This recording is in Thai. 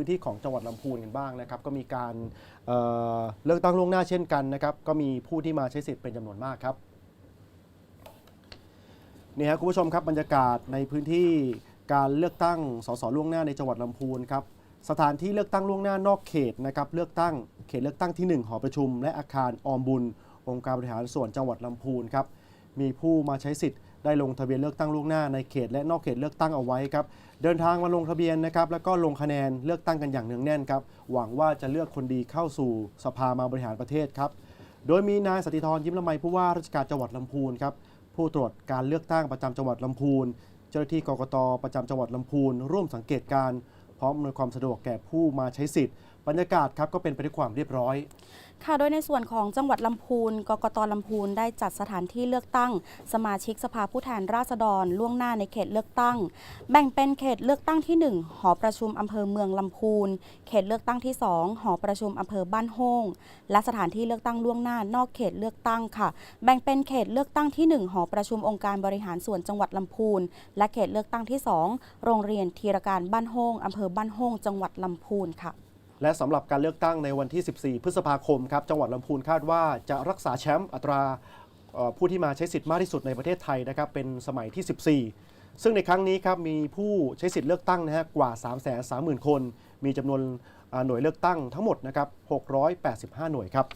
พื้นที่ของจังหวัดลำพูนกันบ้างนะครับก็มีการเอ่อเลือกตั้งล่วงหน้าเช่นกันนะครับก็มีผู้ที่มาใช้สิทธิ์เป็นจำนวนมากครับนี่ครับคุณผู้ชมครับบรรยากาศในพื้นที่การเลือกตั้งสสล่วงหน้าในจังหวัดลำพูนครับสถานที่เลือกตั้งล่วงหน้านอกเขตนะครับเลือกตั้งเขตเลือกตั้งที่ 1 หอประชุม และอาคารออมบุญ องค์การบริหารส่วนจังหวัดลำพูนครับ มีผู้มาใช้สิทธิ์ได้ลงทะเบียนเลือกตั้งล่วงหน้าในเขตและนอกเขตเลือกตั้งเอาไว้ครับ เดินทางมาลงทะเบียนนะครับ แล้วก็ลงคะแนนเลือกตั้งกันอย่างเนืองแน่นครับ หวังว่าจะเลือกคนดีเข้าสู่สภามาบริหารประเทศครับ โดยมีนายสติธรยิ้มละไมผู้ว่าราชการจังหวัดลำพูนครับ ผู้ตรวจการเลือกตั้งประจำจังหวัดลำพูน เจ้าหน้าที่กกตประจำจังหวัดลำพูน ร่วมสังเกตการ พร้อมอำนวยความสะดวกแก่ผู้มาใช้สิทธิ์ บรรยากาศครับก็เป็นไปด้วยความเรียบร้อย ค่ะโดยในส่วนของจังหวัดลำพูน กกตลำพูนได้จัดสถานที่เลือกตั้ง สมาชิกสภาผู้แทนราษฎรล่วงหน้าในเขตเลือกตั้ง แบ่งเป็นเขตเลือกตั้งที่ 1 หอประชุมอำเภอเมืองลำพูน เขตเลือกตั้งที่ 2 หอประชุมอำเภอบ้านโฮงและสถานที่เลือกตั้งล่วงหน้านอกเขตเลือกตั้งค่ะ แบ่งเป็นเขตเลือกตั้งที่ 1 หอประชุมองค์การบริหารส่วนจังหวัดลำพูน และเขตเลือกตั้งที่ 2 โรงเรียนทีรการบ้านโฮงอำเภอบ้านโฮงจังหวัดลำพูนค่ะ และสำหรับการเลือกตั้งในวันที่ 14 พฤษภาคมครับจังหวัดลำพูนคาดว่าจะรักษาแชมป์อัตราผู้ที่มาใช้สิทธิ์มากที่สุดในประเทศไทยนะครับเป็นสมัยที่ 14 ซึ่งในครั้งนี้ครับมีผู้ใช้สิทธิ์เลือกตั้งนะฮะกว่า 3 3 0 0 0 0 คน มีจำนวนหน่วยเลือกตั้งทั้งหมดนะครับ685 หน่วยครับ